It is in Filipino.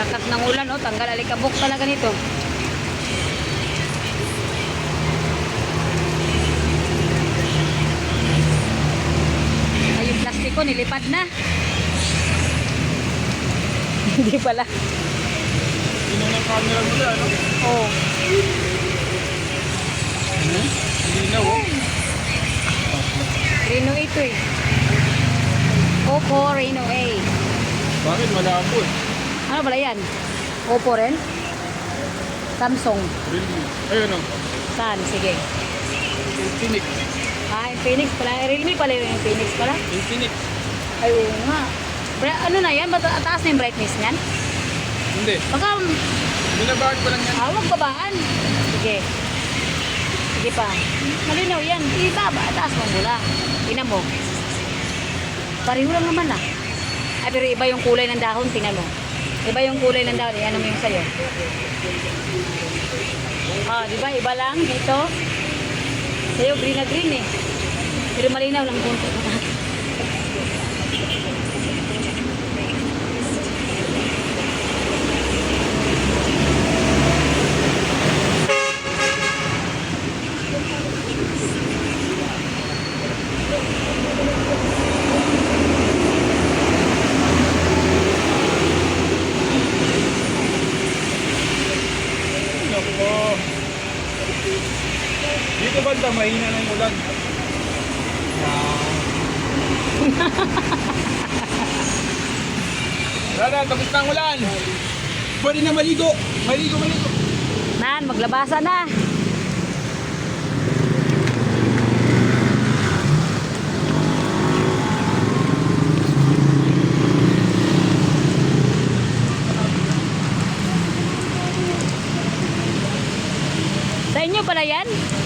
Lakas ng ulan, oh. Tanggal alikabok talaga nito. Ay, yung plastic ko, nilipad na. Hindi pala. Yun ang camera mo ano? Oh. Hindi na, oh. Reno 8 to eh. Oppo Reno 8. Bakit malabo eh? Ano pala yan? Oppo rin? Samsung. Really? Ayun oh. Saan? Sige. Infinix. Ah, Infinix pala. Realme pala yung Infinix pala. Infinix. Ay, oo nga. Bra- ano na yan? Mata- taas na yung brightness niyan? Hindi. Baka, Binabahan ko lang yan. ah, wag babaan. Sige. Sige pa. Malinaw yan. Ibaba. Taas mo muna. Tingnan mo. Pareho lang naman ah. Ay, pero iba yung kulay ng dahon. Tingnan mo. Iba yung kulay ng dahon. Ano mo yung sa'yo? Ah, di ba? Iba lang dito. Sa'yo, green na green eh. Pero malinaw lang kung Dito banda, mahina ng ulan. Rada, tapos na ang ulan. Pwede na maligo. Maligo, maligo. Nan, maglabasa na. Sa inyo pala yan?